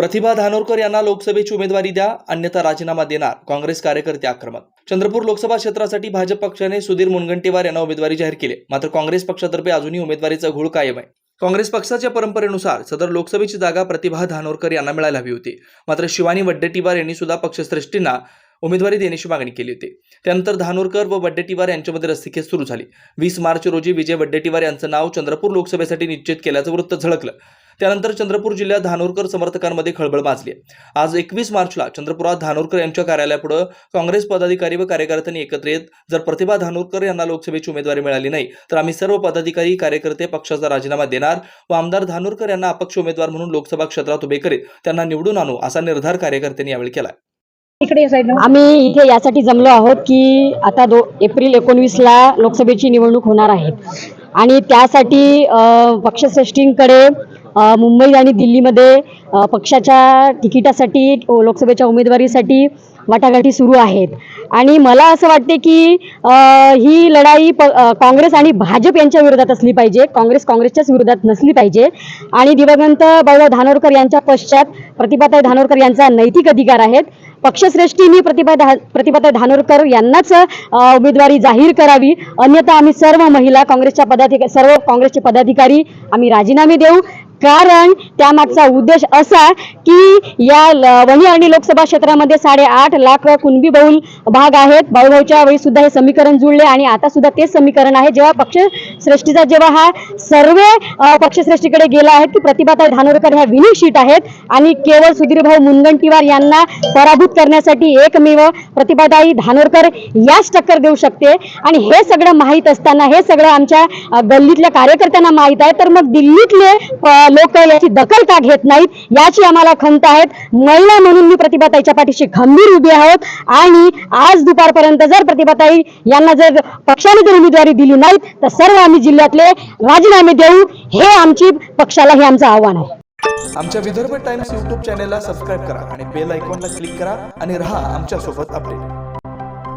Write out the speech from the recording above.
प्रतिभा धानोरकर यांना लोकसभेची उमेदवारी द्या अन्यथा राजीनामा देणार काँग्रेस कार्यकर्ते आक्रमक. चंद्रपूर लोकसभा क्षेत्रासाठी भाजप पक्षाने सुधीर मुनगंटीवार यांना उमेदवारी जाहीर केली. मात्र काँग्रेस पक्षातर्फे अजूनही उमेदवारीचा घोळ कायम आहे. काँग्रेस पक्षाच्या परंपरेनुसार सदर लोकसभेची जागा प्रतिभा धानोरकर यांना मिळायला हवी होती. मात्र शिवानी वड्डेटीवार यांनी सुद्धा पक्षश्रेष्ठींना उमेदवारी देण्याची मागणी केली होती. त्यानंतर धानोरकर व वड्डेटीवार यांच्यामध्ये रस्तिखेच सुरू झाली. वीस मार्च रोजी विजय वड्डेटीवार यांचं नाव चंद्रपूर लोकसभेसाठी निश्चित केल्याचं वृत्त झळकलं. त्यानंतर चंद्रपूर जिल्ह्यात धानोरकर समर्थकांमध्ये खळबळ माजली आज एकवीस मार्चला चंद्रपुरात धानोरकर यांच्या कार्यालयापुढे काँग्रेस पदाधिकारी व कार्यकर्त्यांनी एकत्र येत जर प्रतिभा धानोरकर यांना लोकसभेची उमेदवारी मिळाली नाही तर आम्ही सर्व पदाधिकारी कार्यकर्ते पक्षाचा राजीनामा देणार व आमदार धानोरकर यांना अपक्ष उमेदवार म्हणून लोकसभा क्षेत्रात उभे करीत त्यांना निवडून आणू असा निर्धार कार्यकर्त्यांनी यावेळी केला इकडे आम्ही इथे यासाठी जमलो आहोत की आता दो एप्रिल एकोणवीसला लोकसभेची निवडणूक होणार आहे. आणि त्यासाठी पक्षश्रेष्ठींकडे मुंबई आणि दिल्लीमध्ये पक्षाच्या तिकिटासाठी लोकसभेच्या उमेदवारीसाठी वाटाघाटी सुरू आहेत. आणि मला असं वाटते की ही लढाई प काँग्रेस आणि भाजप यांच्या विरोधात असली पाहिजे. काँग्रेस काँग्रेसच्याच विरोधात नसली पाहिजे. आणि दिवंगत बाळासाहेब धानोरकर यांच्या पश्चात प्रतिभाताई धानोरकर यांचा नैतिक अधिकार आहेत. पक्षश्रेष्ठींनी प्रतिभा धा प्रतिभाताई धानोरकर यांनाच उमेदवारी जाहीर करावी. अन्यथा आम्ही सर्व महिला काँग्रेसच्या पदाधिका सर्व काँग्रेसचे पदाधिकारी आम्ही राजीनामे देऊ. कारण त्यामागचा उद्देश असा की या ल- वणी आणि लोकसभा क्षेत्रामध्ये साडेआठ लाख कुणबी बहुल भाग आहेत. भाऊभाऊच्या वेळी सुद्धा हे समीकरण जुळले आणि आता सुद्धा तेच समीकरण आहे. जेव्हा पक्षश्रेष्ठीचा जेव्हा हा सर्वे पक्षश्रेष्ठीकडे गेला आहे की प्रतिभाताई धानोरकर ह्या विनिंग शीट आहेत. आणि केवळ सुधीरभाऊ मुनगंटीवार यांना पराभूत करण्यासाठी एकमेव प्रतिभाताई धानोरकर याच टक्कर देऊ शकते. आणि हे सगळं माहीत असताना हे सगळं आमच्या गल्लीतल्या कार्यकर्त्यांना माहीत आहे. तर मग दिल्लीतले लोक याची दखल का घेत नाहीत? याची आम्हाला खंत आहेत. महिला म्हणून मी प्रतिभाताईच्या पाठीशी खंबीर उभी आहोत. आणि आज दुपारपर्यंत जर प्रतिभाताई यांना जर पक्षाने जर उमेदवारी दिली नाही तर सर्व आम्ही जिल्ह्यातले राजीनामे देऊ. हे आमची पक्षाला हे आमचं आव्हान आहे. आमच्या विदर्भ टाइम्स युट्यूब चॅनेलला सबस्क्राईब करा आणि बेल आयकॉनला क्लिक करा आणि राहा आमच्यासोबत अपडेट.